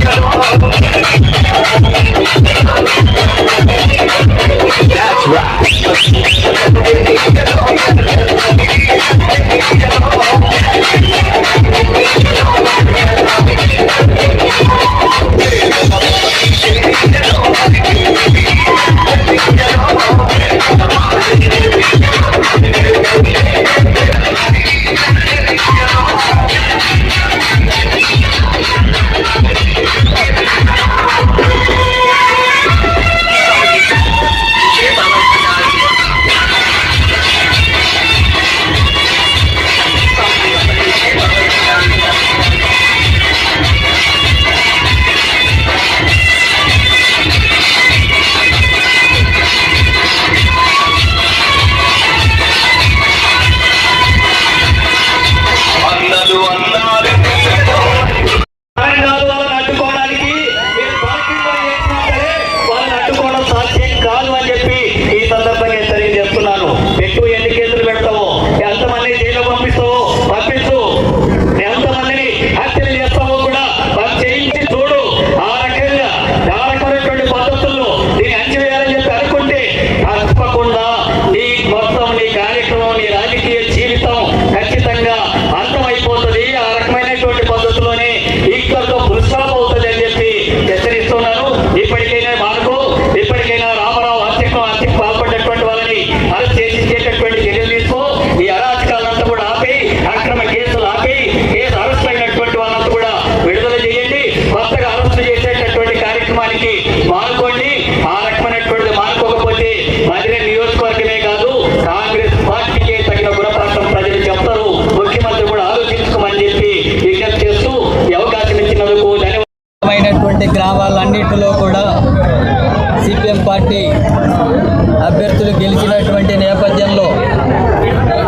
Kanal. అభ్యర్థులు గెలిచినటువంటి నేపథ్యంలో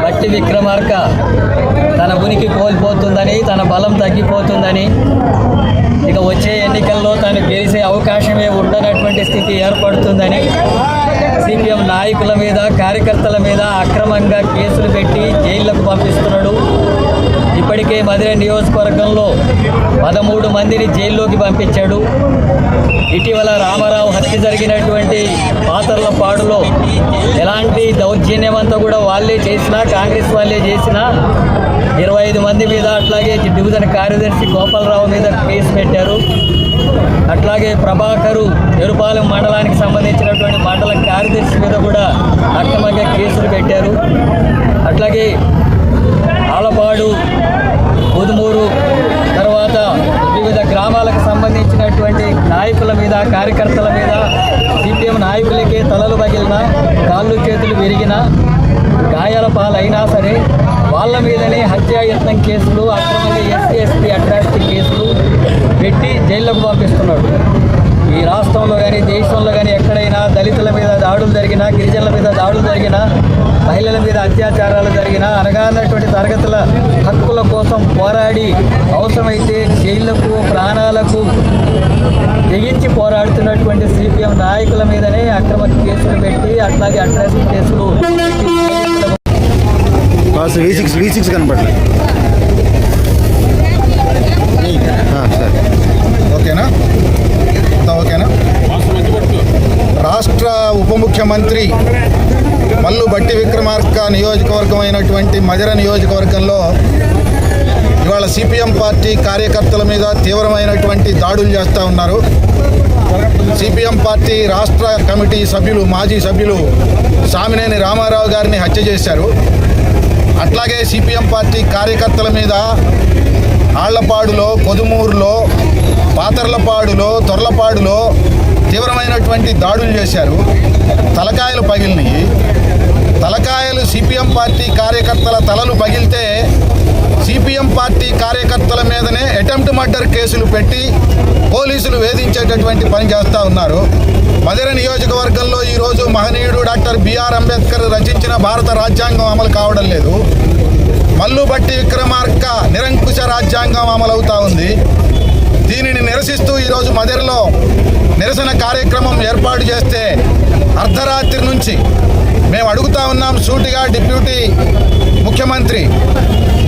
బట్టి విక్రమార్క తన ఉనికి కోల్పోతుందని తన బలం తగ్గిపోతుందని ఇక వచ్చే ఎన్నికల్లో తను గెలిచే అవకాశమే ఉండనటువంటి స్థితి ఏర్పడుతుందని సిపిఎం నాయకుల మీద కార్యకర్తల మీద అక్రమంగా కేసులు పెట్టి జైళ్ళకు పంపిస్తున్నాడు ఇప్పటికే మధుర నియోజకవర్గంలో పదమూడు మందిని జైల్లోకి పంపించాడు. ఇటీవల రామారావు హత్య జరిగినటువంటి పాతర్ల పాడులో ఎలాంటి దౌర్జన్యం అంతా కూడా వాళ్ళే చేసినా కాంగ్రెస్ వాళ్ళే చేసినా ఇరవై ఐదు మంది మీద అట్లాగే డివిజన్ కార్యదర్శి గోపాలరావు మీద కేసు పెట్టారు. అట్లాగే ప్రభాకరు ఎరుపాలెం మండలానికి సంబంధించినటువంటి మండల కార్యదర్శి మీద కూడా అక్రమంగా కేసులు పెట్టారు. అట్లాగే ఆలపాడు పొదుమూరు తర్వాత వివిధ గ్రామాలకు సంబంధించినటువంటి నాయకుల మీద కార్యకర్తల మీద సిపిఎం నాయకులకే తలలు పగిలిన కాళ్ళు చేతులు విరిగిన గాయాల పాలైనా సరే వాళ్ళ మీదనే హత్యాయత్నం కేసులు అక్రమంగా ఎస్సీ ఎస్టీ అట్రాసిటీ కేసులు పెట్టి జైళ్ళకు పంపిస్తున్నాడు. ఈ రాష్ట్రంలో కానీ దేశంలో కానీ ఎక్కడైనా దళితుల మీద దాడులు జరిగినా గిరిజనుల మీద దాడులు జరిగినా మహిళల మీద అత్యాచారాలు జరిగినా అనగానటువంటి తరగతుల హక్కుల కోసం పోరాడి అవసరమైతే జైళ్ళకు ప్రాణాలకు తెగించి పోరాడుతున్నటువంటి సిపిఎం నాయకుల మీదనే అక్రమ కేసులు పెట్టి అట్లాగే అడ్రస్ కేసులు పెట్టి సిక్స్ వి సిక్స్ కనపడలేదు ఆ, సరే ఓకేనా అంతా ఓకేనా రాష్ట్ర ఉప ముఖ్యమంత్రి మల్లు బట్టి విక్రమార్క నియోజకవర్గం అయినటువంటి మదిర నియోజకవర్గంలో ఇవాళ సిపిఎం పార్టీ కార్యకర్తల మీద తీవ్రమైనటువంటి దాడులు చేస్తూ ఉన్నారు. సిపిఎం పార్టీ రాష్ట్ర కమిటీ సభ్యులు మాజీ సభ్యులు సామినేని రామారావు గారిని హత్య చేశారు. అట్లాగే సిపిఎం పార్టీ కార్యకర్తల మీద ఆళ్ళపాడులో కొదుమూరులో పాతర్లపాడులో తొర్లపాడులో తీవ్రమైనటువంటి దాడులు చేశారు. తలకాయలు పగిలినాయి. తలకాయలు సిపిఎం పార్టీ కార్యకర్తల తలలు పగిలితే సిపిఎం పార్టీ కార్యకర్తల మీదనే అటెంప్ట్ మర్డర్ కేసులు పెట్టి పోలీసులు వేధించేటటువంటి పని చేస్తూ ఉన్నారు. మధుర నియోజకవర్గంలో ఈరోజు మహనీయుడు డాక్టర్ బిఆర్ అంబేద్కర్ రచించిన భారత రాజ్యాంగం అమలు కావడం లేదు. మల్లుబట్టి విక్రమార్క నిరంకుశ రాజ్యాంగం అమలవుతూ ఉంది. దీనిని నిరసిస్తూ ఈరోజు మదిరలో నిరసన కార్యక్రమం ఏర్పాటు చేస్తే అర్ధరాత్రి నుంచి మేము అడుగుతా ఉన్నాం సూటిగా డిప్యూటీ ముఖ్యమంత్రి.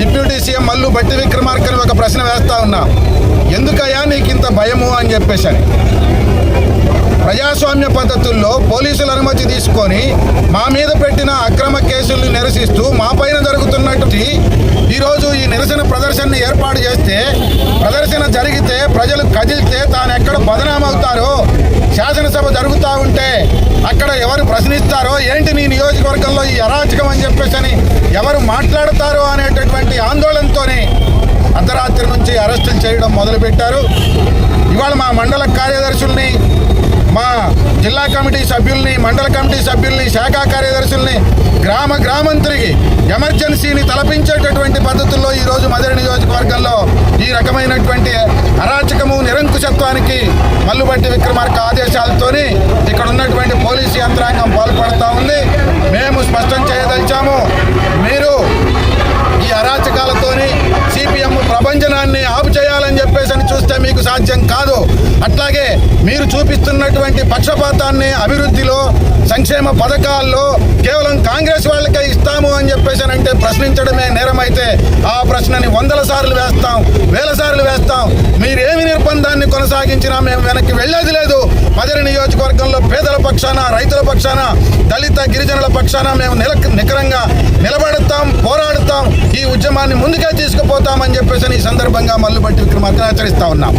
డిప్యూటీ సీఎం మల్లు బట్టి విక్రమార్కని ఒక ప్రశ్న వేస్తా ఉన్నాం. ఎందుకయ్యా నీకు ఇంత భయము అని చెప్పేసి అని ప్రజాస్వామ్య పద్ధతుల్లో పోలీసుల అనుమతి తీసుకొని మా మీద పెట్టిన అక్రమ కేసుల్ని నిరసిస్తూ మా నియోజకవర్గంలో ఈ అరాచకం అని చెప్పేసి ఎవరు మాట్లాడతారు అనేటటువంటి ఆందోళనతోనే అర్ధరాత్రి నుంచి అరెస్టులు చేయడం మొదలుపెట్టారు. ఇవాళ మా మండల కార్యదర్శుల్ని మా జిల్లా కమిటీ సభ్యుల్ని మండల కమిటీ సభ్యుల్ని శాఖ కార్యదర్శుల్ని గ్రామ గ్రామం తిరిగి ఎమర్జెన్సీని తలపించేటటువంటి పద్ధతుల్లో ఈరోజు మధుర నియోజకవర్గంలో ఈ రకమైనటువంటి అరాచకము నిరంకుశత్వానికి మల్లుబట్టి విక్రమార్క ఆదేశాలతోని ఇక్కడ ఉన్నటువంటి పోలీసు సంక్షేమ పథకాల్లో కేవలం కాంగ్రెస్ వాళ్ళకే ఇస్తాము అని చెప్పేసి అంటే ప్రశ్నించడమే నేరమైతే ఆ ప్రశ్నని వందల సార్లు వేస్తాం వేల సార్లు వేస్తాం. మీరేమి నిర్బంధాన్ని కొనసాగించినా మేము వెనక్కి వెళ్ళేది లేదు. మదరి నియోజకవర్గంలో పేదల పక్షాన రైతుల పక్షాన దళిత గిరిజనుల పక్షాన మేము నిల నికరంగా నిలబడతాం పోరాడుతాం. ఈ ఉద్యమాన్ని ముందుకే తీసుకుపోతామని చెప్పేసి ఈ సందర్భంగా మల్లుబట్టి విక్రమార్కను హెచ్చరిస్తా ఉన్నాం.